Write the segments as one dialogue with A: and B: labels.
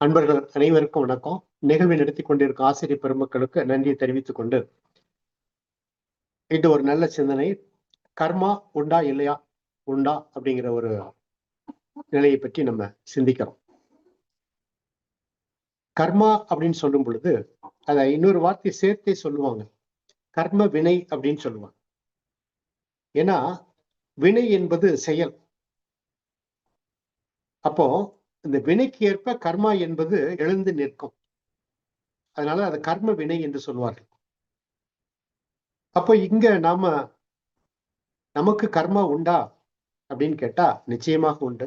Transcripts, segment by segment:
A: அன்பர்கள் அனைவருக்கும் வணக்கம். நிகழ்வை நடத்தி கொண்டிருக்கும் ஆசிரியர் பெருமக்களுக்கு நன்றியை தெரிவித்துக் கொண்டு இது ஒரு நல்ல சிந்தனை கர்மா உண்டா இல்லையா? உண்டா அப்படிங்கிற ஒரு நிலையை பற்றி நம்ம சிந்திக்கிறோம். கர்மா அப்படின்னு சொல்லும் பொழுது அதை இன்னொரு வார்த்தை சேர்த்தே சொல்லுவாங்க. கர்ம வினை அப்படின்னு சொல்லுவாங்க. ஏன்னா வினை என்பது செயல். அப்போ இந்த வினைக்கு ஏற்ப கர்மா என்பது எழுந்து நிற்கும். அதனால அது கர்ம வினை என்று சொல்வார்கள். அப்போ இங்க நாம நமக்கு கர்மா உண்டா அப்படின்னு கேட்டா நிச்சயமாக உண்டு.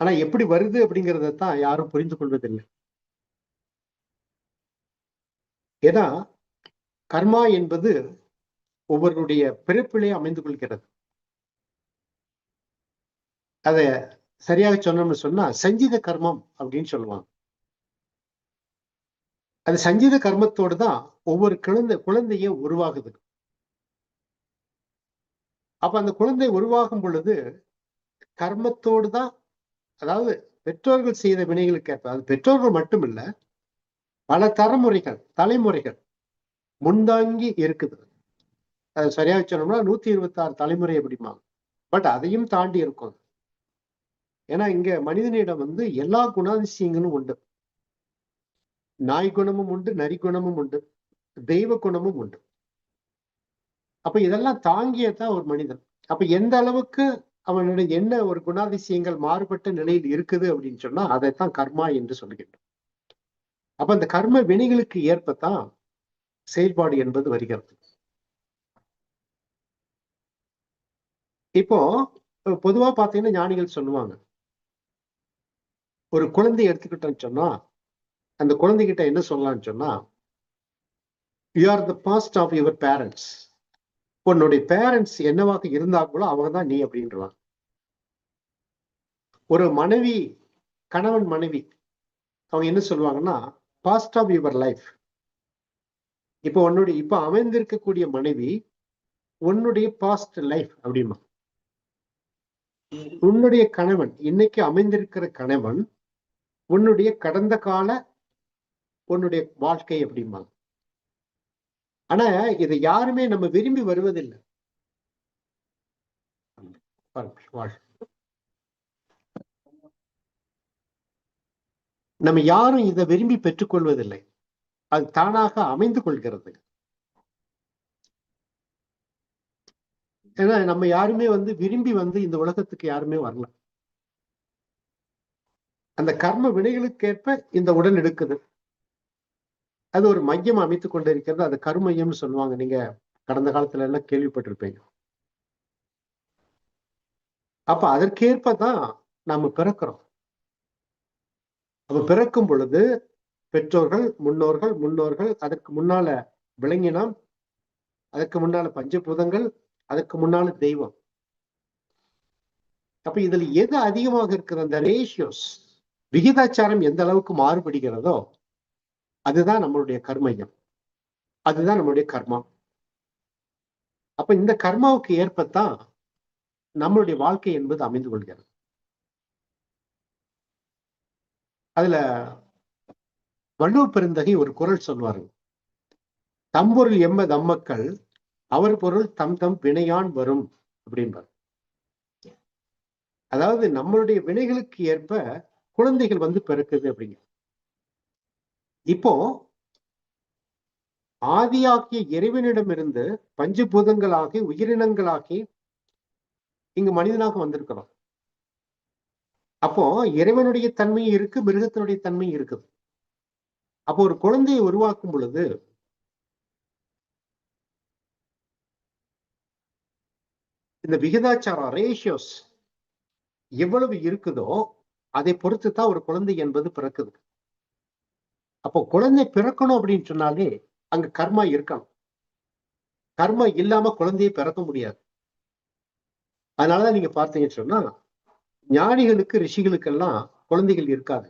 A: ஆனா எப்படி வருது அப்படிங்கிறத தான் யாரும் புரிந்து கொள்வதில்லை. ஏன்னா கர்மா என்பது ஒவ்வொருடைய பிறப்பிலே அமைந்து கொள்கிறது. அதை சரியாக சொன்னோம்னு சொன்னா சஞ்சீத கர்மம் அப்படின்னு சொல்லுவாங்க. அது சஞ்சீத கர்மத்தோடு தான் ஒவ்வொரு குழந்தை குழந்தைய உருவாகுது. அப்ப அந்த குழந்தை உருவாகும் பொழுது கர்மத்தோடு தான் அதாவது பெற்றோர்கள் செய்த வினைகளுக்கு ஏற்ப அது பெற்றோர்கள் மட்டும் இல்ல பல தலைமுறைகள் தலைமுறைகள் முன்தாங்கி இருக்குது. அது சரியாக சொன்னோம்னா நூத்தி இருபத்தி ஆறு தலைமுறை எப்படிமா பட் அதையும் தாண்டி இருக்கும். ஏன்னா இங்க மனிதனிடம் வந்து எல்லா குணாதிசயங்களும் உண்டு. நாய் குணமும் உண்டு நரி குணமும் உண்டு தெய்வ குணமும் உண்டு. அப்ப இதெல்லாம் தாங்கியதான் ஒரு மனிதன். அப்ப எந்த அளவுக்கு அவனுடைய என்ன ஒரு குணாதிசயங்கள் மாறுபட்ட நிலையில் இருக்குது அப்படின்னு சொன்னா அதைத்தான் கர்மா என்று சொல்கின்றோம். அப்ப அந்த கர்ம வினைகளுக்கு ஏற்பத்தான் செயல்பாடு என்பது வருகிறது. இப்போ பொதுவா பாத்தீங்கன்னா ஞானிகள் சொல்லுவாங்க ஒரு குழந்தை எடுத்துக்கிட்டோம்னு சொன்னா அந்த குழந்தைகிட்ட என்ன சொல்லலாம்னு சொன்னா you are the past of your parents உன்னுடைய பேரண்ட்ஸ் என்னவாக இருந்தாங்களோ அவங்க தான் நீ அப்படின்றான். ஒரு மனைவி கணவன் மனைவி அவங்க என்ன சொல்லுவாங்கன்னா பாஸ்ட் ஆஃப் யுவர் லைஃப் இப்போ உன்னுடைய இப்போ அமைந்திருக்கக்கூடிய மனைவி உன்னுடைய பாஸ்ட் லைஃப் அப்படிமா. உன்னுடைய கணவன் இன்னைக்கு அமைந்திருக்கிற கணவன் உன்னுடைய கடந்த கால உன்னுடைய வாழ்க்கை அப்படிம்பாங்க. ஆனா இதை யாருமே நம்ம விரும்பி வருவதில்லை. நம்ம யாரும் இதை விரும்பி பெற்றுக்கொள்வதில்லை அது தானாக அமைந்து கொள்கிறது. ஏன்னா நம்ம யாருமே வந்து விரும்பி வந்து இந்த உலகத்துக்கு யாருமே வரலாம் அந்த கர்ம வினைகளுக்கேற்ப இந்த உடல் எடுக்குது. அது ஒரு மையம் அமைத்து கொண்டு இருக்கிறது அது கருமையம்னு சொல்லுவாங்க. நீங்க கடந்த காலத்துல எல்லாம் கேள்விப்பட்டிருப்பீங்க. அப்ப அதற்கேற்ப தான் நாம பிறக்கிறோம். அப்ப பிறக்கும் பொழுது பெற்றோர்கள் முன்னோர்கள் முன்னோர்கள் அதற்கு முன்னால விளங்கினம் அதற்கு முன்னால பஞ்சபூதங்கள் அதற்கு முன்னால தெய்வம். அப்ப இதுல எது அதிகமாக இருக்கிற அந்த ரேஷியோஸ் விகிதாச்சாரம் எந்த அளவுக்கு மாறுபடுகிறதோ அதுதான் நம்மளுடைய கர்மையம். அதுதான் நம்மளுடைய கர்மா. அப்ப இந்த கர்மாவுக்கு ஏற்பத்தான் நம்மளுடைய வாழ்க்கை என்பது அமைந்து கொள்கிறது. அதுல வள்ளுவ பெருந்தகை ஒரு குரல் சொல்வாருங்க தம்பொருள் எம்ம தம்மக்கள் அவர் பொருள் தம் தம் வினையான் வரும் அப்படின்பார் அதாவது நம்மளுடைய வினைகளுக்கு ஏற்ப குழந்தைகள் வந்து பிறக்குது அப்படிங்க. இப்போ ஆதியாகிய இறைவனிடமிருந்து பஞ்சபூதங்களாகி உயிரினங்களாகி இங்கு மனிதனாக வந்திருக்கிறோம். அப்போ இறைவனுடைய தன்மை இருக்கு மிருகத்தினுடைய தன்மை இருக்குது. அப்போ ஒரு குழந்தையை உருவாக்கும் பொழுது இந்த விகிதாச்சாரம் ரேஷியோஸ் எவ்வளவு இருக்குதோ அதை பொறுத்து தான் ஒரு குழந்தை என்பது பிறக்குது. அப்போ குழந்தை பிறக்கணும் அப்படின்னு சொன்னாலே அங்க கர்மா இருக்கணும் கர்மா இல்லாம குழந்தையை பிறக்க முடியாது. அதனாலதான் நீங்க பார்த்தீங்கன்னு சொன்னா ஞானிகளுக்கு ரிஷிகளுக்கெல்லாம் குழந்தைகள் இருக்காது.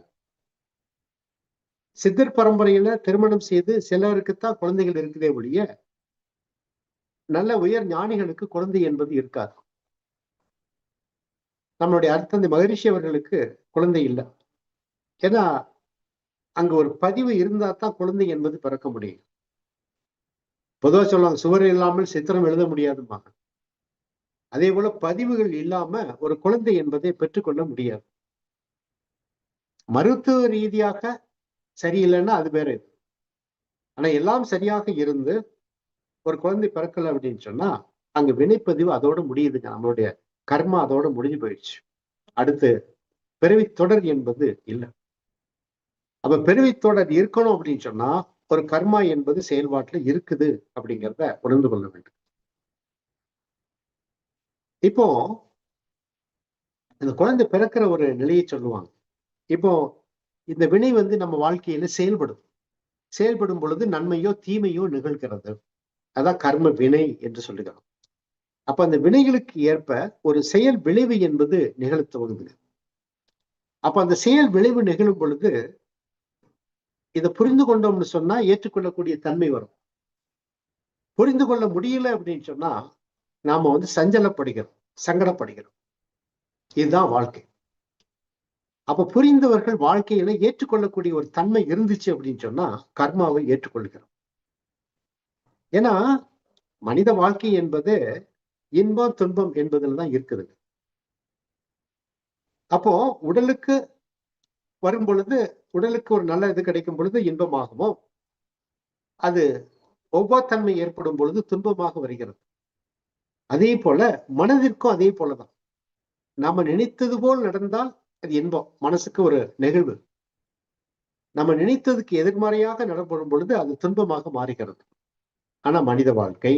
A: சித்தர் பரம்பரையில திருமணம் செய்து சிலருக்குத்தான் குழந்தைகள் இருக்குதே ஒழிய நல்ல உயர் ஞானிகளுக்கு குழந்தை என்பது இருக்காது. நம்மளுடைய அர்த்தந்தை மகரிஷி அவர்களுக்கு குழந்தை இல்லை. ஏன்னா அங்க ஒரு பதிவு இருந்தா தான் குழந்தை என்பது பிறக்க முடியும். பொதுவா சொல்லுவாங்க சுவர் இல்லாமல் சித்திரம் எழுத முடியாதும்பாங்க. அதே போல பதிவுகள் இல்லாம ஒரு குழந்தை என்பதை பெற்றுக்கொள்ள முடியாது. மருத்துவ ரீதியாக சரியில்லைன்னா அது வேற இது. ஆனா எல்லாம் சரியாக இருந்து ஒரு குழந்தை பிறக்கல அப்படின்னு சொன்னா அங்க வினைப்பதிவு அதோட முடியுதுங்க நம்மளுடைய கர்மா அதோட முடிஞ்சு போயிடுச்சு. அடுத்து பிறவி தொடர் என்பது இல்லை. அப்ப பிறவி தொடர் இருக்கணும் அப்படின்னு சொன்னா ஒரு கர்மா என்பது செயல்பாட்டுல இருக்குது அப்படிங்கிறத உணர்ந்து கொள்ள வேண்டும். இப்போ இந்த குழந்தை பிறக்கிற ஒரு நிலையை சொல்லுவாங்க. இப்போ இந்த வினை வந்து நம்ம வாழ்க்கையில செயல்படும். செயல்படும் பொழுது நன்மையோ தீமையோ நிகழ்கிறது. அதான் கர்ம வினை என்று சொல்லுகிறோம் அப்ப அந்த வினைகளுக்கு ஏற்ப ஒரு செயல் விளைவு என்பது நிகழ துவங்குது. அப்ப அந்த செயல் விளைவு நிகழும் பொழுது இதை புரிந்து கொண்டோம்னு சொன்னா ஏற்றுக்கொள்ளக்கூடிய தன்மை வரும். புரிந்து கொள்ள முடியல அப்படின்னு சொன்னா நாம வந்து சஞ்சலப்படுகிறோம் சங்கடப்படுகிறோம். இதுதான் வாழ்க்கை. அப்ப புரிந்தவர்கள் வாழ்க்கையில ஏற்றுக்கொள்ளக்கூடிய ஒரு தன்மை இருந்துச்சு அப்படின்னு சொன்னா கர்மாவை ஏற்றுக்கொள்கிறோம். ஏன்னா மனித வாழ்க்கை என்பது இன்பம் துன்பம் என்பதுல தான் இருக்குதுங்க அப்போ உடலுக்கு வரும் பொழுது உடலுக்கு ஒரு நல்ல இது கிடைக்கும் பொழுது இன்பமாகவும் அது ஒவ்வாத்தன்மை ஏற்படும் பொழுது துன்பமாக வருகிறது. அதே போல மனதிற்கும் அதே போலதான் நாம நினைத்தது போல் நடந்தால் அது இன்பம் மனசுக்கு ஒரு நெகிழ்வு. நம்ம நினைத்ததுக்கு எதிர்மறையாக நடப்படும் பொழுது அது துன்பமாக மாறுகிறது. ஆனா மனித வாழ்க்கை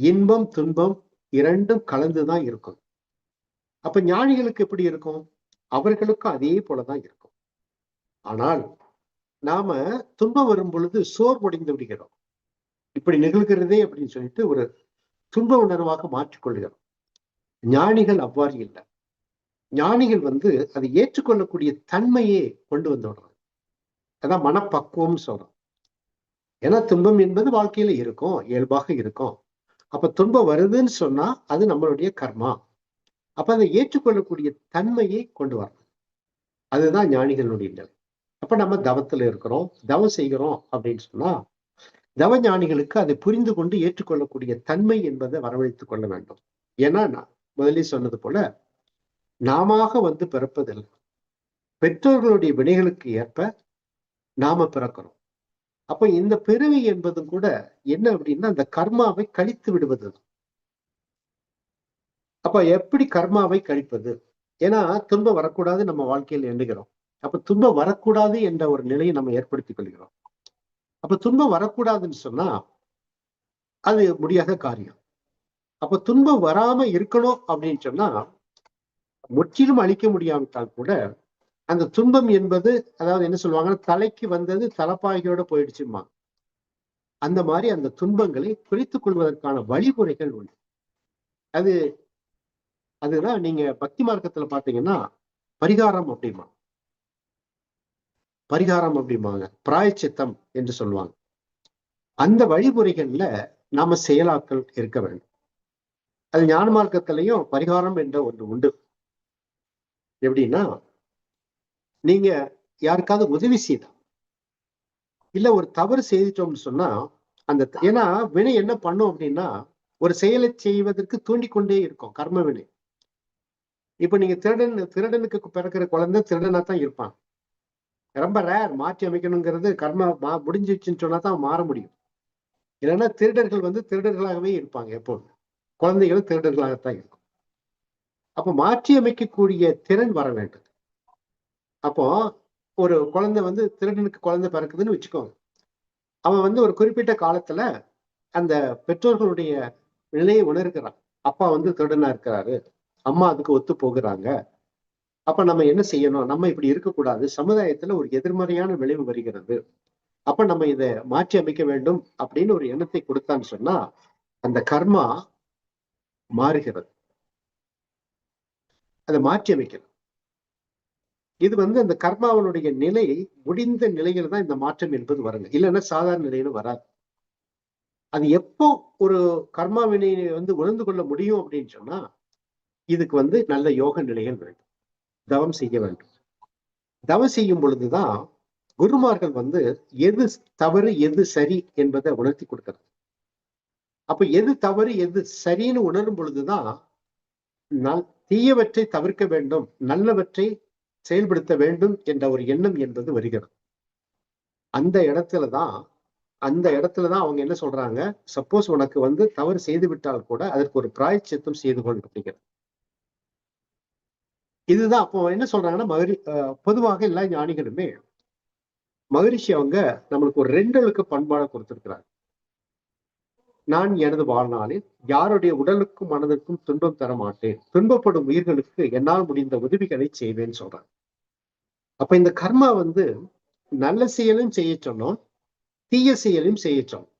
A: இன்பம் துன்பம் இரண்டும் கலந்துதான் இருக்கும். அப்ப ஞானிகளுக்கு எப்படி இருக்கும்? அவர்களுக்கும் அதே போலதான் இருக்கும். ஆனால் நாம துன்பம் வரும் பொழுது சோர்வடைந்து விடுகிறோம். இப்படி நிகழ்கிறதே அப்படின்னு சொல்லிட்டு ஒரு துன்ப உணர்வாக மாற்றிக்கொள்கிறோம். ஞானிகள் அவ்வாறு இல்லை. ஞானிகள் வந்து அதை ஏற்றுக்கொள்ளக்கூடிய தன்மையே கொண்டு வந்து விடுறாங்க அதான் மனப்பக்குவம் சொல்றோம். ஏன்னா துன்பம் என்பது வாழ்க்கையில இருக்கும் இயல்பாக இருக்கும். அப்ப துன்பம் வருதுன்னு சொன்னா அது நம்மளுடைய கர்மா. அப்ப அதை ஏற்றுக்கொள்ளக்கூடிய தன்மையை கொண்டு வரணும் அதுதான் ஞானிகளுடைய நிலை. அப்ப நம்ம தவத்துல இருக்கிறோம் தவம் செய்கிறோம் அப்படின்னு சொன்னா தவ ஞானிகளுக்கு அதை புரிந்து கொண்டு ஏற்றுக்கொள்ளக்கூடிய தன்மை என்பதை வரவழைத்துக் கொள்ள வேண்டும். ஏன்னா நான் முதலே சொன்னது போல நாம வந்து பிறப்பதில்லை. பெற்றோர்களுடைய வினைகளுக்கு ஏற்ப நாம பிறக்கிறோம். அப்ப இந்த பிறவி என்பதும் கூட என்ன அப்படின்னா அந்த கர்மாவை கழித்து விடுவது அப்ப எப்படி கர்மாவை கழிப்பது? ஏன்னா துன்பம் வரக்கூடாது நம்ம வாழ்க்கையில் எண்ணுகிறோம். அப்ப துன்பம் வரக்கூடாது என்ற ஒரு நிலையை நம்ம ஏற்படுத்திக் கொள்கிறோம். அப்ப துன்பம் வரக்கூடாதுன்னு சொன்னா அது முடியாத காரியம். அப்ப துன்பம் வராம இருக்கணும் அப்படின்னு சொன்னா முற்றிலும் அழிக்க முடியாவிட்டால் கூட அந்த துன்பம் என்பது அதாவது என்ன சொல்லுவாங்கன்னா தலைக்கு வந்தது தலப்பாகியோட போயிடுச்சுமா அந்த மாதிரி அந்த துன்பங்களை குறைத்துக் கொள்வதற்கான வழிமுறைகள் உண்டு. அது அதுதான் நீங்க பக்தி மார்க்கத்துல பாத்தீங்கன்னா பரிகாரம் அப்படிமா பரிகாரம் அப்படிம்பாங்க. பிராயச்சித்தம் என்று சொல்லுவாங்க. அந்த வழிமுறைகள்ல நாம செயலாக்கள் இருக்க வேண்டும். அது ஞான மார்க்கத்திலையும் பரிகாரம் என்ற ஒன்று உண்டு. எப்படின்னா நீங்க யாருக்காவது உதவி செய்தா? இல்ல ஒரு தவறு செய்துட்டோம்னு சொன்னா அந்த ஏன்னா வினை என்ன பண்ணும் அப்படின்னா ஒரு செயலை செய்வதற்கு தூண்டிக்கொண்டே இருக்கும் கர்ம வினை. இப்ப நீங்க திருடன் திருடனுக்கு பிறக்கிற குழந்தை திருடனா தான் இருப்பான். ரொம்ப ரேர் மாற்றி அமைக்கணுங்கிறது கர்ம மா முடிஞ்சிச்சுன்னு சொன்னா தான் மாற முடியும். இல்லைன்னா திருடர்கள் வந்து திருடர்களாகவே இருப்பாங்க எப்போது குழந்தைகளும் திருடர்களாகத்தான் இருக்கும். அப்ப மாற்றி அமைக்கக்கூடிய திறன் வர வேண்டும். அப்போ ஒரு குழந்தை வந்து திருடனுக்கு குழந்தை பிறக்குதுன்னு வச்சுக்கோங்க அவன் வந்து ஒரு குறிப்பிட்ட காலத்துல அந்த பெற்றோர்களுடைய நிலையை உணர்கிறான். அப்பா வந்து திருடனா இருக்கிறாரு. அம்மா அதுக்கு ஒத்து போகிறாங்க. அப்ப நம்ம என்ன செய்யணும்? நம்ம இப்படி இருக்கக்கூடாது. சமுதாயத்துல ஒரு எதிர்மறையான விளைவு வருகிறது. அப்ப நம்ம இதை மாற்றி அமைக்க வேண்டும் அப்படின்னு ஒரு எண்ணத்தை கொடுத்தான்னு சொன்னா அந்த கர்மா மாறுகிறது. அதை மாற்றி அமைக்கிறது இது வந்து அந்த கர்மாவனுடைய நிலை முடிந்த நிலையில தான் இந்த மாற்றம் என்பது வருங்க. இல்லைன்னா சாதாரண நிலையில வராது. அது எப்போ ஒரு கர்மா வினையை வந்து உணர்ந்து கொள்ள முடியும் அப்படின்னு சொன்னா இதுக்கு வந்து நல்ல யோக நிலைகள் வேண்டும். தவம் செய்ய வேண்டும். தவம் செய்யும் பொழுதுதான் குருமார்கள் வந்து எது தவறு எது சரி என்பதை உணர்த்தி கொடுக்கிறது. அப்ப எது தவறு எது சரின்னு உணரும் பொழுதுதான் நல் தீயவற்றை தவிர்க்க வேண்டும். நல்லவற்றை செயல்படுத்த வேண்டும் என்ற ஒரு எண்ணம் என்பது வருகிறது. அந்த இடத்துலதான் அந்த இடத்துலதான் அவங்க என்ன சொல்றாங்க? சப்போஸ் உனக்கு வந்து தவறு செய்து விட்டால் கூட அதற்கு ஒரு பிராய்ச்சித்தம் செய்து கொள் அப்படிங்கிறது இதுதான் அப்போ என்ன சொல்றாங்கன்னா மகரி பொதுவாக எல்லா ஞானிகளுமே மகரிஷி அவங்க நம்மளுக்கு ஒரு ரெண்டு அழுக்கு பண்பாடை கொடுத்திருக்கிறாங்க. நான் எனது வாழ்நாளில் யாருடைய உடலுக்கும் மனதிற்கும் துன்பம் தர மாட்டேன். துன்பப்படும் உயிர்களுக்கு என்னால் முடிந்த உதவிகளை செய்வேன்னு சொல்றாங்க அப்ப இந்த கர்மா வந்து நல்ல செயலும் செய்ய சொன்னோம் தீய செயலையும் செய்ய சொன்னோம்.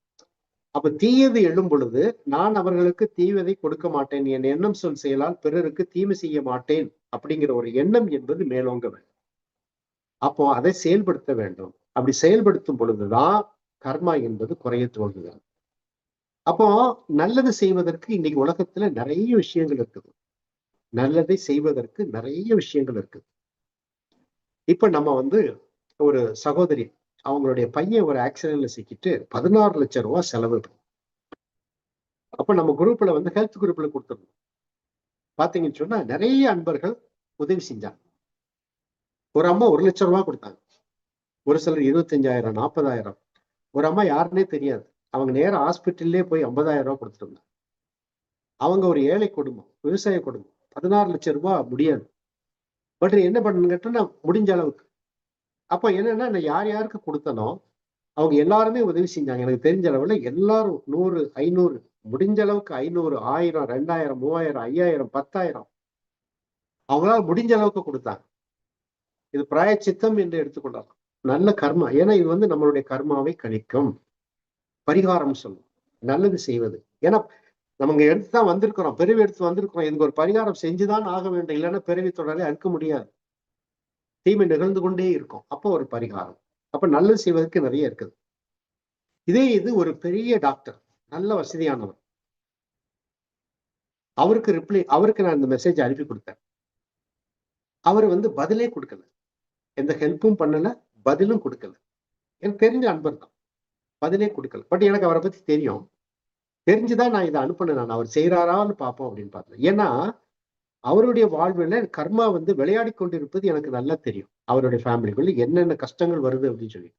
A: அப்ப தீயது எழும் பொழுது நான் அவர்களுக்கு தீவதை கொடுக்க மாட்டேன் என் எண்ணம் சொல் செயலால் பிறருக்கு தீமை செய்ய மாட்டேன் அப்படிங்கிற ஒரு எண்ணம் என்பது மேலோங்க வேண்டும் அப்போ அதை செயல்படுத்த வேண்டும். அப்படி செயல்படுத்தும் பொழுதுதான் கர்மா என்பது குறைய துவங்குகிறது. அப்போ நல்லது செய்வதற்கு இன்னைக்கு உலகத்துல நிறைய விஷயங்கள் இருக்குது. நல்லதை செய்வதற்கு நிறைய விஷயங்கள் இருக்குது. இப்ப நம்ம வந்து ஒரு சகோதரி அவங்களுடைய பையன் ஒரு ஆக்சிடென்ட்ல சிக்கிட்டு பதினாறு லட்சம் ரூபாய் செலவு. அப்ப நம்ம குரூப்ல வந்து ஹெல்த் குரூப்ல கொடுத்துருந்தோம் பாத்தீங்கன்னு சொன்னா நிறைய அன்பர்கள் உதவி செஞ்சாங்க. ஒரு அம்மா ஒரு லட்சம் ரூபாய் கொடுத்தாங்க. ஒரு சிலர் இருபத்தஞ்சாயிரம் நாற்பதாயிரம். ஒரு அம்மா யாருன்னே தெரியாது. அவங்க நேரம் ஹாஸ்பிட்டல்லே போய் ஐம்பதாயிரம் ரூபா கொடுத்துருந்தாங்க அவங்க ஒரு ஏழை குடும்பம் விவசாய குடும்பம் பதினாறு லட்சம் ரூபாய் முடியாது. பட் என்ன பண்ணணும் கேட்டோம்னா முடிஞ்ச அளவுக்கு. அப்போ என்னன்னா நான் யார் யாருக்கு கொடுத்தனோ அவங்க எல்லாருமே உதவி செஞ்சாங்க. எனக்கு தெரிஞ்ச அளவுல எல்லாரும் நூறு ஐநூறு முடிஞ்ச அளவுக்கு ஐநூறு ஆயிரம் ரெண்டாயிரம் மூவாயிரம் ஐயாயிரம் பத்தாயிரம் அவங்களால முடிஞ்ச அளவுக்கு கொடுத்தாங்க. இது பிராயச்சித்தம் என்று எடுத்துக்கொள்ளலாம். நல்ல கர்மா. ஏன்னா இது வந்து நம்மளுடைய கர்மாவை கழிக்கும் பரிகாரம் சொல்லும் நல்லது செய்வது. ஏன்னா நம்ம எடுத்து தான் வந்திருக்கிறோம். பிறவி எடுத்து வந்திருக்கிறோம். இதுக்கு ஒரு பரிகாரம் செஞ்சுதான் ஆக வேண்டும். இல்லைன்னா பிறவி தொடரை அறுக்க முடியாது. தீமை நிகழ்ந்து கொண்டே இருக்கும். அப்போ ஒரு பரிகாரம். அப்ப நல்லது செய்வதற்கு நிறைய இருக்குது. இதே இது ஒரு பெரிய டாக்டர் நல்ல வசதியானவர். அவருக்கு ரிப்ளை அவருக்கு நான் இந்த மெசேஜ் அனுப்பி கொடுத்தேன். அவர் வந்து பதிலே கொடுக்கல. எந்த ஹெல்ப்பும் பண்ணல பதிலும் கொடுக்கல. எனக்கு தெரிஞ்ச அன்பர் தான் பதிலே கொடுக்கல. பட் எனக்கு அவரை பத்தி தெரியும். தெரிஞ்சுதான் நான் இதை அனுப்பினேன் நான். அவர் செய்யறாரான்னு பார்ப்போம் அப்படின்னு பார்த்தேன் ஏன்னா அவருடைய வாழ்வில் கர்மா வந்து விளையாடி கொண்டிருப்பது எனக்கு நல்லா தெரியும். அவருடைய ஃபேமிலிக்குள்ள என்னென்ன கஷ்டங்கள் வருது அப்படின்னு சொல்லி.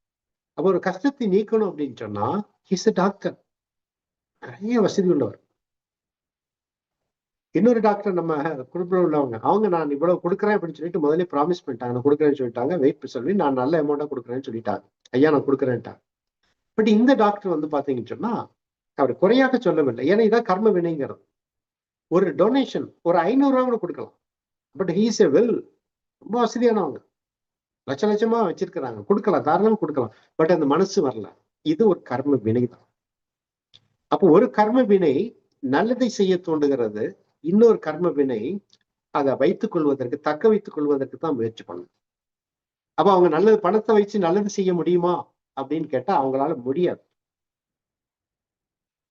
A: அப்போ ஒரு கஷ்டத்தை நீக்கணும் அப்படின்னு சொன்னா ஹிஸ் அ டாக்டர் நிறைய வசதி உள்ளவர். இன்னொரு டாக்டர் நம்ம குடும்பம் உள்ளவங்க அவங்க நான் இவ்வளவு கொடுக்குறேன் அப்படின்னு சொல்லிட்டு முதல்ல ப்ராமிஸ் பண்ணிட்டாங்க. நான் கொடுக்குறேன்னு சொல்லிட்டாங்க. வெயிட் சொல்லி நான் நல்ல அமௌண்ட்டா கொடுக்குறேன்னு சொல்லிட்டாங்க. ஐயா நான் கொடுக்குறேன்ட்டாங்க. பட் இந்த டாக்டர் வந்து பாத்தீங்கன்னு சொன்னா அவர் குறையாக சொல்லவில்லை. ஏன்னா இதான் கர்ம வினைங்கிறது. ஒரு டொனேஷன் ஒரு ஐநூறு ரூபா கூட கொடுக்கலாம். பட் ஹீஸ் எ வெல் ரொம்ப வசதியானவங்க. லட்ச லட்சமா வச்சிருக்கிறாங்க. கொடுக்கலாம் தாராளமா கொடுக்கலாம். பட் அந்த மனசு வரல. இது ஒரு கர்ம வினை தான். அப்போ ஒரு கர்ம வினை நல்லதை செய்ய தோண்டுகிறது இன்னொரு கர்ம வினை அதை வைத்துக் கொள்வதற்கு தக்க வைத்துக் கொள்வதற்கு தான் முயற்சி பண்ணும் அப்ப அவங்க நல்லது பணத்தை வச்சு நல்லது செய்ய முடியுமா? அப்படின்னு கேட்டா அவங்களால முடியாது.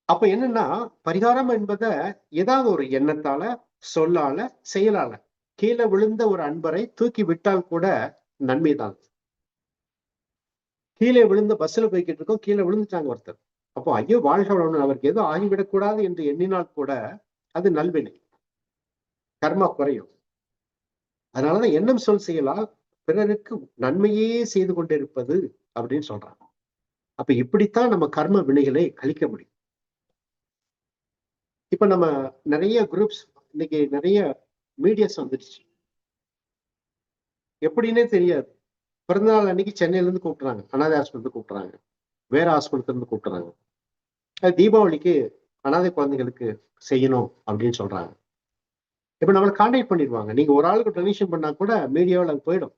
A: அப்ப என்னன்னா பரிகாரம் என்பத ஏதாவது ஒரு எண்ணத்தால சொல்லால செயலால கீழே விழுந்த ஒரு அன்பரை தூக்கி விட்டால் கூட நன்மைதான் கீழே விழுந்த பஸ்ல போய்கிட்டு இருக்கோம் கீழே விழுந்துட்டாங்க ஒருத்தர். அப்போ ஐயோ வாழ்க வளமுடன் அவருக்கு ஏதோ ஆகிவிடக்கூடாது என்று எண்ணினால் கூட அது நல்வினை. கர்மா குறையும். அதனாலதான் எண்ணம் சொல் செயலால் பிறருக்கு நன்மையே செய்து கொண்டிருப்பது அப்படின்னு சொல்றாங்க அப்ப இப்படித்தான் நம்ம கர்ம வினைகளை கழிக்க முடியும். இப்ப நம்ம நிறைய குரூப்ஸ் இன்னைக்கு நிறைய மீடியாஸ் வந்துடுச்சு. எப்படின்னே தெரியாது. பிறந்தநாள் அன்னைக்கு சென்னையில இருந்து கூப்பிடுறாங்க. அனாதை ஹாஸ்பிட்டல் கூப்பிடுறாங்க. வேற ஹாஸ்பிட்டல் இருந்து கூப்பிட்டுறாங்க அது தீபாவளிக்கு அனாதை குழந்தைகளுக்கு செய்யணும் அப்படின்னு சொல்றாங்க. இப்ப நம்மளை கான்டாக்ட் பண்ணிடுவாங்க. நீங்க ஒரு ஆளுக்கு டொனேஷன் பண்ணா கூட மீடியாவில் அது போயிடும்.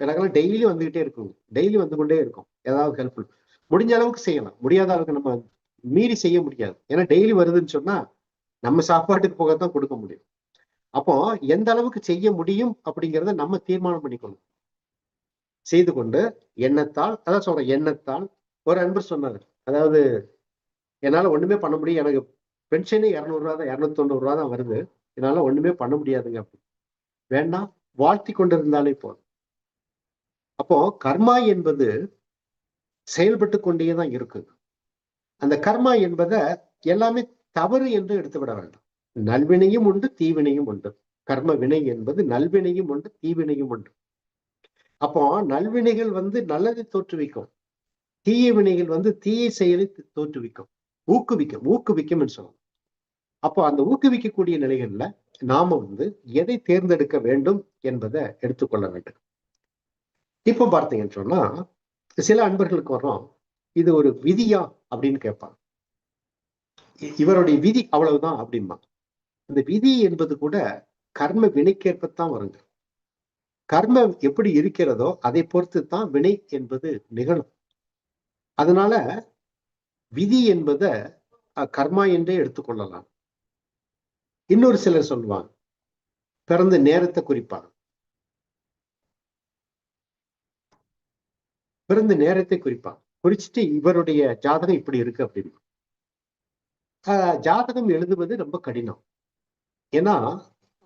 A: எனக்கெல்லாம் டெய்லி வந்துகிட்டே இருக்கும். டெய்லி வந்து கொண்டே இருக்கும். ஏதாவது ஹெல்ப்ஃபுல் முடிஞ்ச அளவுக்கு செய்யலாம். முடியாத அளவுக்கு நம்ம மீறி செய்ய முடியாது. ஏன்னா டெய்லி வருதுன்னு சொன்னா நம்ம சாப்பாட்டுக்கு போகத்தான் கொடுக்க முடியும். அப்போ எந்த அளவுக்கு செய்ய முடியும் அப்படிங்கிறத நம்ம தீர்மானம் பண்ணிக்கணும். செய்து கொண்டு எண்ணத்தால் அதான் சொல்றேன் எண்ணத்தால் ஒரு அன்பர் சொன்னார். அதாவது என்னால ஒண்ணுமே பண்ண முடியும் எனக்கு பென்ஷனே இரநூறுவா தான் இரநூத்தி தொண்ணூறு ரூபா தான் வருது. என்னால ஒண்ணுமே பண்ண முடியாதுங்க அப்படி. வேண்டாம் வாழ்த்தி கொண்டிருந்தாலே போதும். அப்போ கர்மா என்பது செயல்பட்டு கொண்டேதான் இருக்கு. அந்த கர்மா என்பதை எல்லாமே தவறு என்று எடுத்துவிட வேண்டாம். நல்வினையும் உண்டு தீவினையும் உண்டு. கர்ம வினை என்பது நல்வினையும் உண்டு தீவினையும் உண்டு. அப்போ நல்வினைகள் வந்து நல்லதை தோற்றுவிக்கும். தீய வினைகள் வந்து தீய செயலை தோற்றுவிக்கும். ஊக்குவிக்கும் ஊக்குவிக்கும் என்று சொல்லலாம் அப்போ அந்த ஊக்குவிக்கக்கூடிய நிலைகள்ல நாம வந்து எதை தேர்ந்தெடுக்க வேண்டும் என்பதை எடுத்துக்கொள்ள வேண்டும். இப்போ பார்த்தீங்கன்னு சொன்னா சில அன்பர்களுக்கு வர்றோம். இது ஒரு விதியா அப்படின்னு கேட்பாங்க. இவருடைய விதி அவ்வளவுதான் அப்படின்பா இந்த விதி என்பது கூட கர்ம வினைக்கேற்பத்தான் வருங்க. கர்மம் எப்படி இருக்கிறதோ அதை பொறுத்து தான் வினை என்பது நிகழும். அதனால விதி என்பதை கர்மா என்றே எடுத்துக்கொள்ளலாம் இன்னொரு சிலர் சொல்லுவாங்க. பிறந்த நேரத்தை குறிப்பாங்க. பிறந்த நேரத்தை குறிப்பாங்க குறிச்சிட்டு இவருடைய ஜாதகம் இப்படி இருக்கு அப்படின்னு. ஜாதகம் எழுதுவது ரொம்ப கடினம். ஏன்னா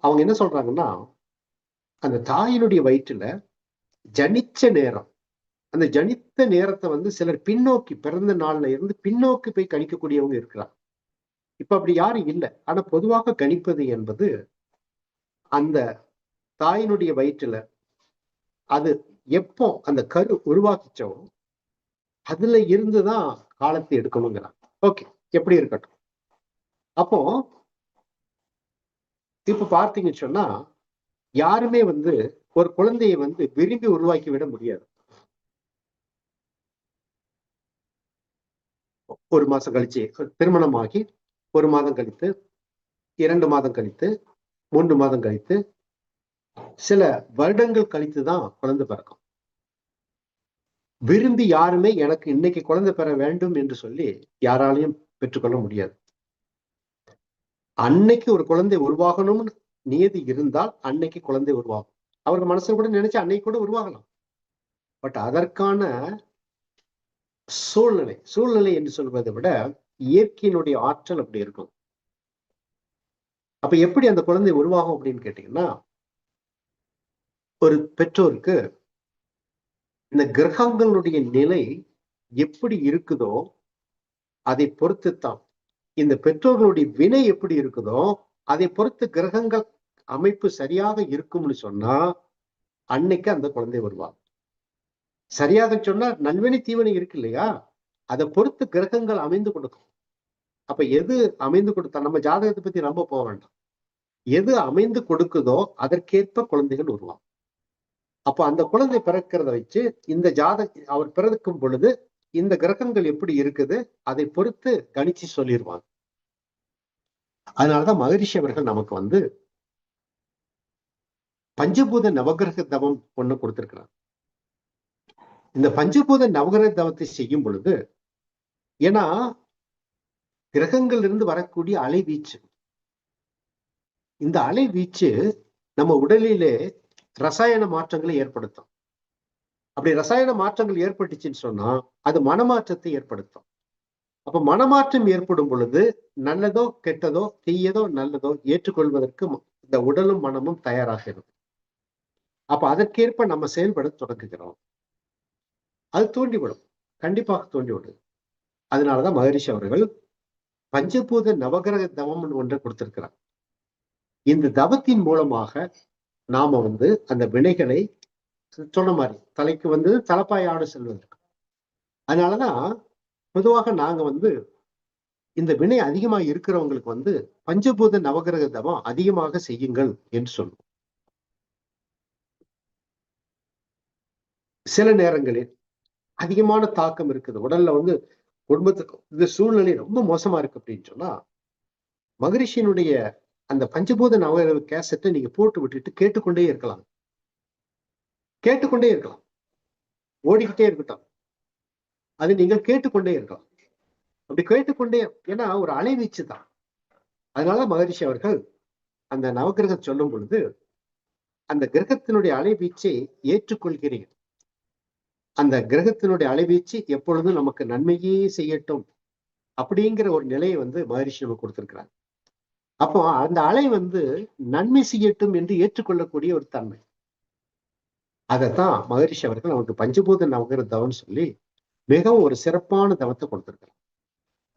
A: அவங்க என்ன சொல்றாங்கன்னா அந்த தாயினுடைய வயிற்றுல ஜனிச்ச நேரம். அந்த ஜனித்த நேரத்தை வந்து சிலர் பின்னோக்கி பிறந்த நாள்ல இருந்து பின்னோக்கி போய் கணிக்கக்கூடியவங்க இருக்கிறாங்க. இப்ப அப்படி யாரும் இல்லை. ஆனா பொதுவாக கணிப்பது என்பது அந்த தாயினுடைய வயிற்றுல அது எப்போ அந்த கரு உருவாக்கிச்சோ அதுல இருந்துதான் காலத்தை எடுக்கணுங்கிறான் ஓகே எப்படி இருக்கட்டும். அப்போ இப்ப பார்த்தீங்கன்னு சொன்னா யாருமே வந்து ஒரு குழந்தையை வந்து விரும்பி உருவாக்கி விட முடியாது. ஒரு மாசம் கழிச்சு திருமணமாகி ஒரு மாதம் கழித்து இரண்டு மாதம் கழித்து மூன்று மாதம் கழித்து சில வருடங்கள் கழித்து தான் குழந்தை பிறக்கும். விரும்பி யாருமே எனக்கு இன்னைக்கு குழந்தை பெற வேண்டும் என்று சொல்லி யாராலையும் பெற்றுக்கொள்ள முடியாது. அன்னைக்கு ஒரு குழந்தை உருவாகணும்னு நியதி இருந்தால் அன்னைக்கு குழந்தை உருவாகும். அவருக்கு மனசுல கூட நினைச்சு அன்னைக்கு கூட உருவாகலாம். பட் அதற்கான சூழ்நிலை சூழ்நிலை என்று சொல்வதை விட இயற்கையினுடைய ஆற்றல் அப்படி இருக்கும். அப்ப எப்படி அந்த குழந்தை உருவாகும் அப்படின்னு கேட்டீங்கன்னா ஒரு பெற்றோருக்கு இந்த கிரகங்களுடைய நிலை எப்படி இருக்குதோ அதை பொறுத்துத்தான். இந்த பெற்றோர்களுடைய வினை எப்படி இருக்குதோ அதை பொறுத்து கிரகங்கள் அமைப்பு சரியாக இருக்கும்னு சொன்னா அன்னைக்கு அந்த குழந்தை வருவாங்க சரியாக சொன்னா நல்வினை தீவனை இருக்கு இல்லையா? அதை பொறுத்து கிரகங்கள் அமைந்து கொடுக்கும். அப்ப எது அமைந்து கொடுத்தா நம்ம ஜாதகத்தை பத்தி ரொம்ப போக வேண்டாம். எது அமைந்து கொடுக்குதோ அதற்கேற்ப குழந்தைகள் உருவாகும் அப்போ அந்த குழந்தை பிறக்கிறத வச்சு இந்த ஜாத அவர் பிறக்கும் பொழுது இந்த கிரகங்கள் எப்படி இருக்குது அதை பொறுத்து கணிச்சு சொல்லிடுவாங்க அதனாலதான் மகரிஷி அவர்கள் நமக்கு வந்து பஞ்சபூத நவகிரக தவம் ஒண்ணு கொடுத்திருக்கிறார். இந்த பஞ்சபூத நவகிரக தவத்தை செய்யும் பொழுது ஏன்னா கிரகங்கள் இருந்து வரக்கூடிய அலைவீச்சு இந்த அலைவீச்சு நம்ம உடலிலே ரசாயன மாற்றங்களை ஏற்படுத்தும். அப்படி ரசாயன மாற்றங்கள் ஏற்பட்டுச்சுன்னு சொன்னா அது மனமாற்றத்தை ஏற்படுத்தும். அப்ப மனமாற்றம் ஏற்படும் பொழுது நல்லதோ கெட்டதோ தீயதோ நல்லதோ ஏற்றுக்கொள்வதற்கு இந்த உடலும் மனமும் தயாராகிறது அப்ப அதற்கேற்ப நம்ம செயல்பட தொடங்குகிறோம். அது தூண்டிவிடும் கண்டிப்பாக தூண்டிவிடும் அதனாலதான் மகரிஷி அவர்கள் பஞ்சபூத நவகிரக தவம் ஒன்றை கொடுத்திருக்கிறார். இந்த தவத்தின் மூலமாக நாம வந்து அந்த வினைகளை சொன்ன மாதிரி தலைக்கு வந்து தலைப்பாயோடு செல்வதற்கு. அதனாலதான் பொதுவாக நாங்க வந்து இந்த வினை அதிகமா இருக்கிறவங்களுக்கு வந்து பஞ்சபூத நவகிரக தவம் அதிகமாக செய்யுங்கள் என்று சொல்லுவோம். சில நேரங்களில் அதிகமான தாக்கம் இருக்குது. உடல்ல வந்து குடும்பத்துக்கு இந்த சூழ்நிலை ரொம்ப மோசமா இருக்கு அப்படின்னு சொன்னா மகரிஷியினுடைய அந்த பஞ்சபூத நவகிரக கேசட்டை நீங்க போட்டு விட்டுட்டு கேட்டுக்கொண்டே இருக்கலாம். கேட்டுக்கொண்டே இருக்கலாம். ஓடிக்கிட்டே இருக்கட்டும். அது நீங்கள் கேட்டுக்கொண்டே இருக்கலாம். அப்படி கேட்டுக்கொண்டே ஏன்னா ஒரு அலைவீச்சு தான். அதனால மகரிஷி அவர்கள் அந்த நவகிரகம் சொல்லும் பொழுது அந்த கிரகத்தினுடைய அலைவீச்சை ஏற்றுக்கொள்கிறீர்கள் அந்த கிரகத்தினுடைய அலைவீச்சு எப்பொழுதும் நமக்கு நன்மையே செய்யட்டும் அப்படிங்கிற ஒரு நிலையை வந்து மகரிஷி நமக்கு கொடுத்திருக்கிறார். அப்போ அந்த அலை வந்து நன்மை செய்யட்டும் என்று ஏற்றுக்கொள்ளக்கூடிய ஒரு தன்மை. அதைத்தான் மகரிஷி அவர்கள் அவனுக்கு பஞ்சபூத நவகிர தவம்னு சொல்லி மிகவும் ஒரு சிறப்பான தவத்தை கொடுத்திருக்கிறார்.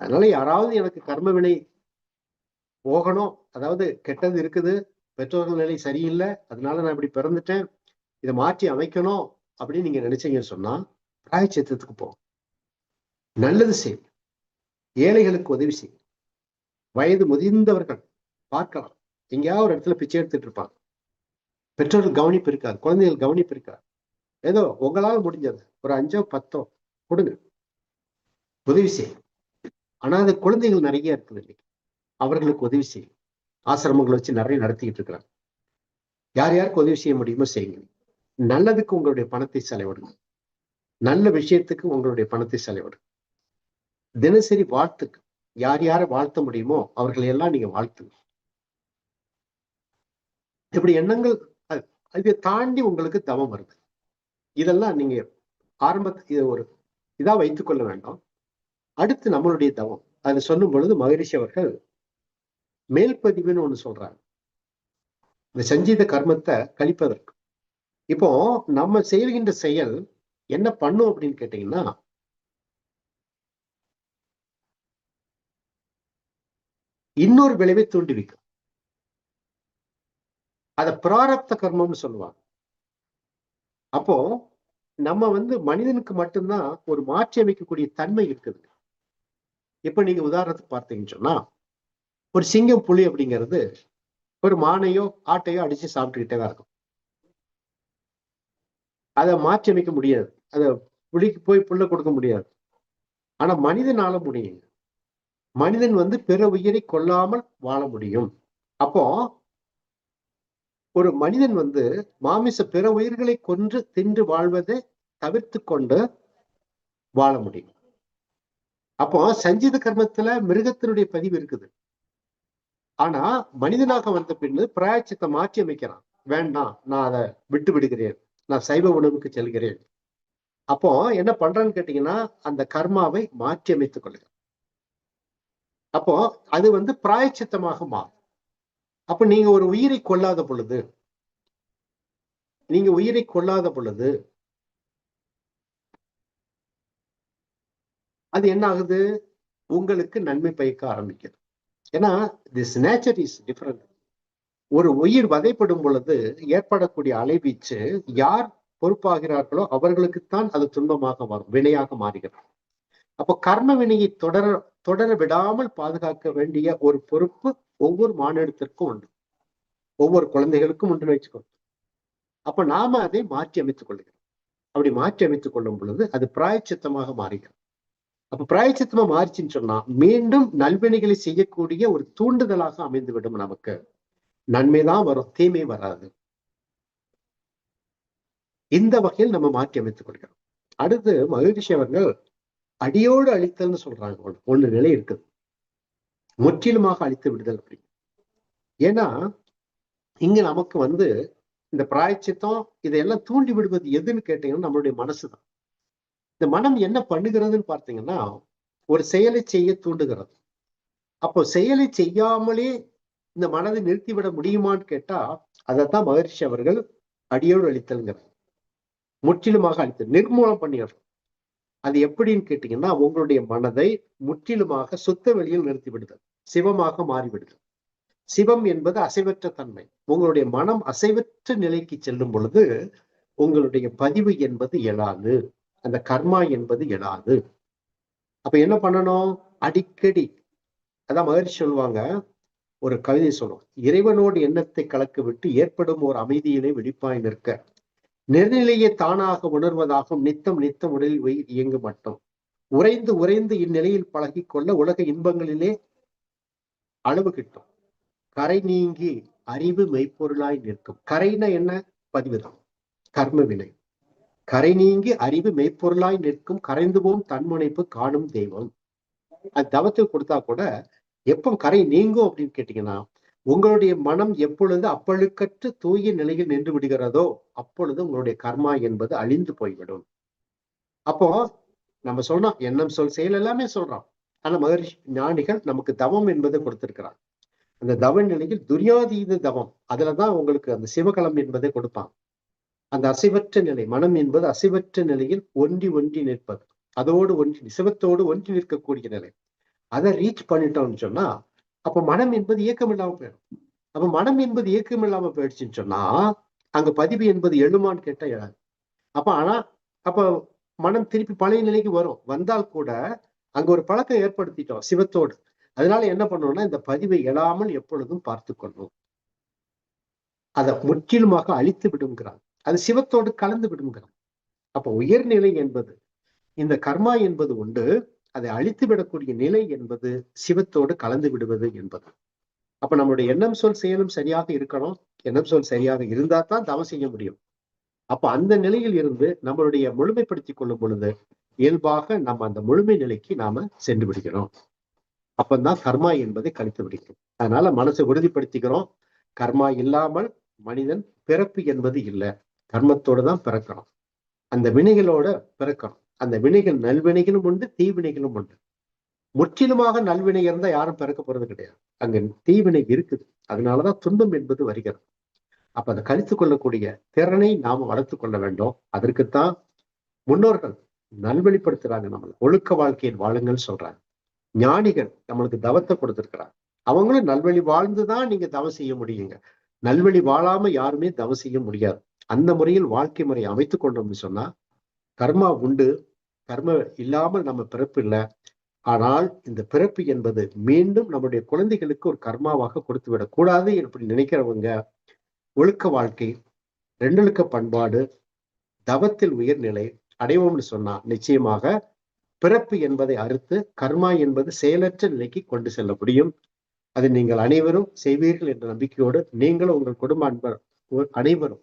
A: அதனால யாராவது எனக்கு கர்ம வினை போகணும் அதாவது கெட்டது இருக்குது பெற்றோர்கள் நிலை சரியில்லை அதனால நான் இப்படி பிறந்துட்டேன் இதை மாற்றி அமைக்கணும் அப்படின்னு நீங்க நினைச்சீங்கன்னு சொன்னா பிராயச்சித்தத்துக்கு போ. நல்லது செய். ஏழைகளுக்கு உதவி செய். வயது முதிர்ந்தவர்கள் பார்க்கலாம். எங்கேயாவது ஒரு இடத்துல பிச்சை எடுத்துட்டு இருப்பாங்க. பெற்றோர்கள் கவனிப்பு இருக்காது. குழந்தைகள் கவனிப்பு இருக்காது. ஏதோ உங்களால் முடிஞ்சது ஒரு அஞ்சோ பத்தோ கொடுங்க. உதவி செய்யும் ஆனா அந்த குழந்தைகள் நிறைய இருக்குது இன்னைக்கு. அவர்களுக்கு உதவி செய்யும் ஆசிரமங்களை வச்சு நிறைய நடத்திக்கிட்டு இருக்கிறாங்க. யார் யாருக்கு உதவி செய்ய முடியுமோ செய்யுங்க. நல்லதுக்கு உங்களுடைய பணத்தை செலவிடுங்க. நல்ல விஷயத்துக்கு உங்களுடைய பணத்தை செலவிடுங்க. தினசரி வாழ்த்துக்கு யார் யாரை வாழ்த்த முடியுமோ அவர்களை எல்லாம் நீங்க வாழ்த்துங்க. இப்படி எண்ணங்கள் இதை தாண்டி உங்களுக்கு தவம் வருது. இதெல்லாம் நீங்க ஆரம்பத்து இது ஒரு இதா வைத்துக்கொள்ள வேண்டாம். அடுத்து நம்மளுடைய தவம். அதை சொல்லும் பொழுது மகரிஷி அவர்கள் மேல்பதிவுன்னு ஒண்ணு சொல்றாங்க இந்த சஞ்சீத கர்மத்தை கழிப்பதற்கு. இப்போ நம்ம செய்கின்ற செயல் என்ன பண்ணும் அப்படின்னு கேட்டீங்கன்னா இன்னொரு விளைவை தூண்டிவிக்கும். அத பிராரப்த கர்மம்னு சொல்லுவாங்க. அப்போ நம்ம வந்து மனிதனுக்கு மட்டும்தான் ஒரு மாற்றி அமைக்கக்கூடிய தன்மை இருக்குது. இப்ப நீங்க உதாரணத்துக்கு பார்த்தீங்கன்னு சொன்னா ஒரு சிங்கம் புலி அப்படிங்கிறது ஒரு மானையோ ஆட்டையோ அடிச்சு சாப்பிட்டுக்கிட்டே தான் இருக்கும். அதை மாற்றி அமைக்க முடியாது. அதை புலிக்கு போய் புல்ல கொடுக்க முடியாது. ஆனா மனிதனால முடியுங்க மனிதன் வந்து பிற உயிரை கொல்லாமல் வாழ முடியும். அப்போ ஒரு மனிதன் வந்து மாமிச பிற உயிர்களை கொன்று தின்று வாழ்வதை தவிர்த்து கொண்டு வாழ முடியும். அப்போ சஞ்சித கர்மத்துல மிருகத்தினுடைய பதிவு இருக்குது. ஆனா மனிதனாக வந்த பின்னு பிராயச்சித்தை மாற்றி அமைக்கிறான். வேண்டாம் நான் அதை விட்டு விடுகிறேன். நான் சைவ உணவுக்கு செல்கிறேன். அப்போ என்ன பண்றான்னு கேட்டீங்கன்னா அந்த கர்மாவை மாற்றி அமைத்துக் கொள்ளுகிறேன். அப்போ அது வந்து பிராயச்சித்தமாக மாறும். அப்ப நீங்க ஒரு உயிரை கொல்லாத பொழுது நீங்க உயிரை கொல்லாத பொழுது அது என்ன ஆகுது? உங்களுக்கு நன்மை பயக்க ஆரம்பிக்குது. ஏன்னா திஸ் நேச்சர் இஸ் டிஃப்ரெண்ட் ஒரு உயிர் வதைப்படும் பொழுது ஏற்படக்கூடிய அலைவீச்சு யார் பொறுப்பாகிறார்களோ அவர்களுக்குத்தான் அது துன்பமாக வரும் வினையாக மாறுகிறது. அப்போ கர்ம வினையை தொடர தொடர விடாமல் பாதுகாக்க வேண்டிய ஒரு பொறுப்பு ஒவ்வொரு மாநிலத்திற்கும் உண்டு. ஒவ்வொரு குழந்தைகளுக்கும் உண்டு வச்சுக்கணும் அப்ப நாம அதை மாற்றி அமைத்துக் கொள்கிறோம். அப்படி மாற்றி அமைத்துக் கொள்ளும் பொழுது அது பிராயச்சித்தமாக மாறுகிறது. அப்ப பிராயச்சித்தமா மாறிச்சுன்னு சொன்னா மீண்டும் நல்வினைகளை செய்யக்கூடிய ஒரு தூண்டுதலாக அமைந்துவிடும் நமக்கு. நன்மைதான் வரும் தீமை வராது. இந்த வகையில் நம்ம மாற்றி அமைத்துக் கொள்கிறோம். அடுத்து மகிழ்ச்சி அவர்கள் அடியோடு அழித்தல்னு சொல்றாங்க ஒண்ணு ஒண்ணு நிலை இருக்குது. முற்றிலுமாக அழித்து விடுதல் அப்படி. ஏன்னா இங்க நமக்கு வந்து இந்த பிராய்ச்சித்தம் இதையெல்லாம் தூண்டி விடுவது எதுன்னு கேட்டீங்கன்னா நம்மளுடைய மனசுதான். இந்த மனம் என்ன பண்ணுகிறதுன்னு பார்த்தீங்கன்னா ஒரு செயலை செய்ய தூண்டுகிறது. அப்போ செயலை செய்யாமலே இந்த மனதை நிறுத்திவிட முடியுமான்னு கேட்டா அதைத்தான் மகரிஷி அவர்கள் அடியோடு அழித்தல்ங்கிறது முற்றிலுமாக அழித்தல் நிர்மூலம் பண்ணிடுறோம் அது எப்படின்னு கேட்டீங்கன்னா உங்களுடைய மனதை முற்றிலுமாக சுத்த வெளியில் நிறுத்திவிடுதல். சிவமாக மாறிவிடுதல். சிவம் என்பது அசைவற்ற தன்மை. உங்களுடைய மனம் அசைவற்ற நிலைக்கு செல்லும் பொழுது உங்களுடைய பதிவு என்பது எழாது. அந்த கர்மா என்பது எழாது. அப்ப என்ன பண்ணணும்? அடிக்கடி அதான் மகிழ்ச்சி சொல்லுவாங்க ஒரு கவிதை சொல்லும் இறைவனோடு எண்ணத்தை கலக்க விட்டு ஏற்படும் ஒரு அமைதியிலே வெளிப்பாய் நிற்க. நெருநிலையை தானாக உணர்வதாகும் நித்தம் நித்தம் உடலில் உயிர் இயங்கு மட்டும். உறைந்து உறைந்து இந்நிலையில் பழகிக்கொள்ள உலக இன்பங்களிலே அளவு கிட்டும். கரை நீங்கி அறிவு மெய்ப்பொருளாய் நிற்கும். கரைனா என்ன? பதிவுதான். கர்ம வினை. கரை நீங்கி அறிவு மெய்ப்பொருளாய் நிற்கும். கரைந்து போம் தன்முனைப்பு காணும் தெய்வம். அது தவத்தில் கொடுத்தா கூட எப்போ கரை நீங்கும் அப்படின்னு கேட்டீங்கன்னா உங்களுடைய மனம் எப்பொழுது அப்பழுக்கற்று தூய நிலையில் நின்று விடுகிறதோ அப்பொழுது உங்களுடைய கர்மா என்பது அழிந்து போய்விடும். அப்போ நம்ம சொல்றோம் எண்ணம் சொல் செயல் எல்லாமே சொல்றோம். ஆனா மகரிஷி ஞானிகள் நமக்கு தவம் என்பதை கொடுத்திருக்கிறார். அந்த தவ நிலையில் துரியாதீத தவம் அதுலதான் உங்களுக்கு அந்த சிவகலம் என்பதை கொடுப்பாங்க. அந்த அசைவற்ற நிலை மனம் என்பது அசைவற்ற நிலையில் ஒன்றி ஒன்றி நிற்பது. அதோடு ஒன்றி சிவத்தோடு ஒன்றி நிற்கக்கூடிய நிலை. அதை ரீச் பண்ணிட்டோம்னு சொன்னா அப்ப மனம் என்பது இயக்கம் இல்லாம போயிடும். அப்ப மனம் என்பது இயக்கம் இல்லாம போயிடுச்சுன்னு சொன்னா அங்க பதிவு என்பது எழுமான்னு கேட்டா எழாது அப்ப ஆனா அப்ப மனம் திருப்பி பழைய நிலைக்கு வரும். வந்தால் கூட அங்க ஒரு பழக்கம் ஏற்படுத்திட்டோம் சிவத்தோடு. அதனால என்ன பண்ணணும்னா இந்த பதிவை எழாமல் எப்பொழுதும் பார்த்து கொள்ளும் அதை முற்றிலுமாக அழித்து விடுங்கிறான் அது சிவத்தோடு கலந்து விடுங்கிறான் அப்ப உயர்நிலை என்பது இந்த கர்மா என்பது உண்டு. அதை அழித்து விடக்கூடிய நிலை என்பது சிவத்தோடு கலந்து விடுவது என்பது. அப்ப நம்மளுடைய எண்ணம் சொல் செயலும் சரியாக இருக்கணும். எண்ணம் சொல் சரியாக இருந்தா தான் தவம் செய்ய முடியும். அப்ப அந்த நிலையில் இருந்து நம்மளுடைய முழுமைப்படுத்திக் கொள்ளும் பொழுது இயல்பாக நம்ம அந்த முழுமை நிலைக்கு நாம சென்று விடுகிறோம். அப்பந்தான் கர்மா என்பதை கழித்து விடுகிறோம். அதனால மனசை உறுதிப்படுத்திக்கிறோம். கர்மா இல்லாமல் மனிதன் பிறப்பு என்பது இல்லை. கர்மத்தோடு தான் பிறக்கணும். அந்த வினைகளோட பிறக்கணும். அந்த வினைகள் நல்வினைகளும் உண்டு தீவினைகளும் உண்டு. முற்றிலுமாக நல்வினை இருந்தா யாரும் பிறக்க போறது கிடையாது. அங்க தீவினை இருக்குது. அதனாலதான் துன்பம் என்பது வருகிறது. அப்ப அதை கழித்து கொள்ளக்கூடிய திறனை நாம வளர்த்து கொள்ள வேண்டும். அதற்குத்தான் முன்னோர்கள் நல்வழிப்படுத்துறாங்க நம்மளை. ஒழுக்க வாழ்க்கையில் வாழுங்கள் சொல்றாங்க. ஞானிகள் நம்மளுக்கு தவத்தை கொடுத்துருக்கிறாங்க. அவங்களும் நல்வழி வாழ்ந்துதான் நீங்க தவம் செய்ய முடியுங்க. நல்வழி வாழாம யாருமே தவம் செய்ய முடியாது. அந்த முறையில் வாழ்க்கை முறை அமைத்து கொண்டோம்னு சொன்னா கர்மா உண்டு கர்ம இல்லாமல் நம்ம பிறப்பு இல்லை. ஆனால் இந்த பிறப்பு என்பது மீண்டும் நம்முடைய குழந்தைகளுக்கு ஒரு கர்மாவாக கொடுத்து விடக்கூடாது இப்படி நினைக்கிறவங்க ஒழுக்க வாழ்க்கை ரெண்டொழுக்க பண்பாடு தவத்தில் உயர்நிலை அடைவோம்னு சொன்னா நிச்சயமாக பிறப்பு என்பதை அறுத்து கர்மா என்பது செயலற்ற நிலைக்கு கொண்டு செல்ல முடியும். அதை நீங்கள் அனைவரும் செய்வீர்கள் என்ற நம்பிக்கையோடு நீங்களும் உங்கள் குடும்ப அன்பர் அனைவரும்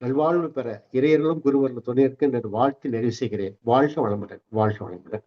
A: நல்வாழ்வு பெற இறையர்களும் குருவர்களும் துணையிற்கு என்று வாழ்த்து நிறைவு செய்கிறேன். வாழ்க வளமுடன் வாழ்க வளமுடன்.